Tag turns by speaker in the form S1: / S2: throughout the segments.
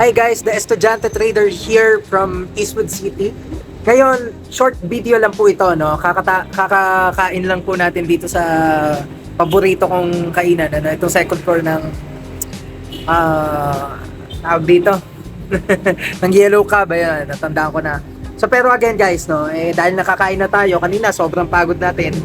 S1: Hi guys, the Estudyante Trader here from Eastwood City. Ngayon, short video lang po ito, no? Kakata kakakain lang po natin dito sa paborito kong kainan, ano? Itong second floor ng ah tawag dito. ng Yellow Cab, ayan, natandaan ko na. So pero again guys, no, eh, dahil nakakain na tayo, kanina sobrang pagod natin,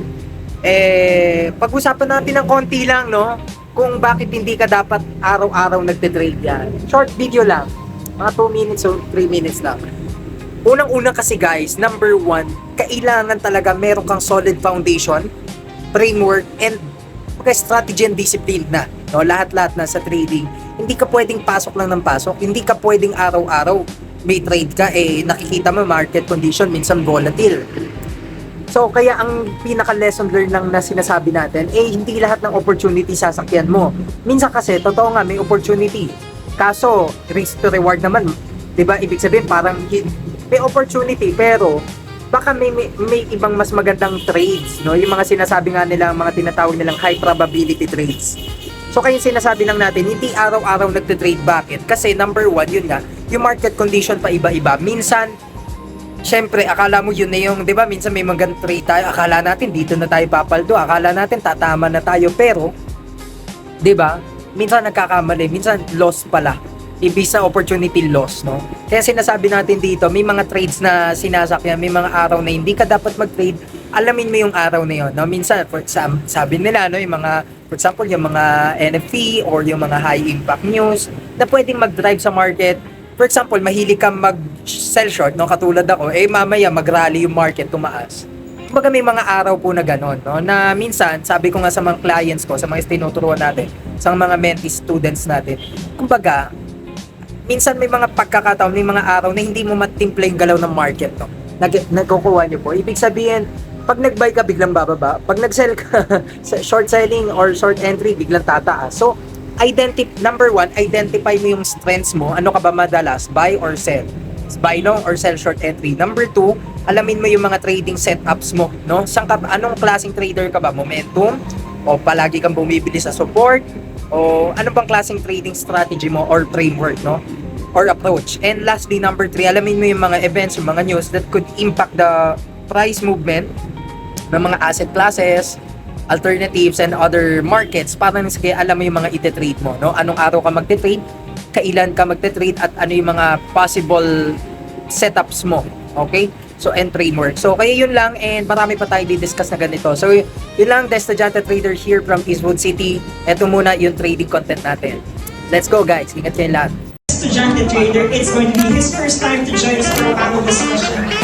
S1: eh, pag-usapan natin ng konti lang, no? Kung bakit hindi ka dapat araw-araw nagte-trade yan. Short video lang. Mga 2 minutes or 3 minutes lang. Unang-una kasi guys, number one, kailangan talaga meron kang solid foundation, framework, and mga strategy and discipline na. No? Lahat-lahat na sa trading. Hindi ka pwedeng pasok lang ng pasok. Hindi ka pwedeng araw-araw may trade ka, eh nakikita mo market condition, minsan volatile. So, kaya ang pinaka-lesson learned lang na sinasabi natin, eh, hindi lahat ng opportunity sasakyan mo. Minsan kasi, totoo nga, may opportunity. Kaso, risk to reward naman. 'di ba Ibig sabihin, parang may opportunity, pero baka may, may, may ibang mas magandang trades, no? Yung mga sinasabi nga nila, mga tinatawag nilang high probability trades. So, kaya sinasabi lang natin, hindi araw-araw nagte-trade. Bakit? Kasi number one, yun nga, yung market condition pa iba-iba. Minsan, Siyempre, akala mo yun na yung, di ba, minsan may magandang trade tayo, akala natin dito na tayo papaldo, akala natin tatama na tayo, pero, di ba, minsan nagkakamali, minsan loss pala. Ibig sa opportunity loss, no? Kaya sinasabi natin dito, may mga trades na sinasakyan, may mga araw na hindi ka dapat mag-trade, alamin mo yung araw na yun, no? Minsan, for example, sabi nila, no, yung mga, for example, yung mga NFT or yung mga high impact news na pwedeng mag-drive sa market for example, mahilig kang mag-sell short, no? Katulad ako, eh mamaya mag-rally yung market, tumaas. Kumbaga may mga araw po na gano'n, no? Na minsan, sabi ko nga sa mga clients ko, sa mga tinuturuan natin, sa mga mentee students natin, kumbaga, minsan may mga pagkakataon, may mga araw na hindi mo matimpla yung galaw ng market, no? Nag nagkukuha niyo po. Ibig sabihin, pag nag-buy ka, biglang bababa. Pag nag-sell ka, short selling or short entry, biglang tataas. So, identify number one, identify mo yung strengths mo. Ano ka ba madalas? Buy or sell? Buy long or sell short entry. Number two, alamin mo yung mga trading setups mo, no? Saan ka, anong klaseng trader ka ba? Momentum? O palagi kang bumibili sa support? O ano bang klaseng trading strategy mo or framework, no? Or approach. And lastly, number three, alamin mo yung mga events, yung mga news that could impact the price movement ng mga asset classes, alternatives and other markets para nang sige alam mo yung mga ite-trade mo, no? Anong araw ka magte-trade, kailan ka magte-trade at ano yung mga possible setups mo, okay? So, and framework. So, kaya yun lang and marami pa tayo di-discuss na ganito. So, yun lang, Estudyante Trader here from Eastwood City. Ito muna yung trading content natin. Let's go guys, ingat kayo lahat.
S2: Estudyante trader, it's going to be his first time to join us for a panel discussion.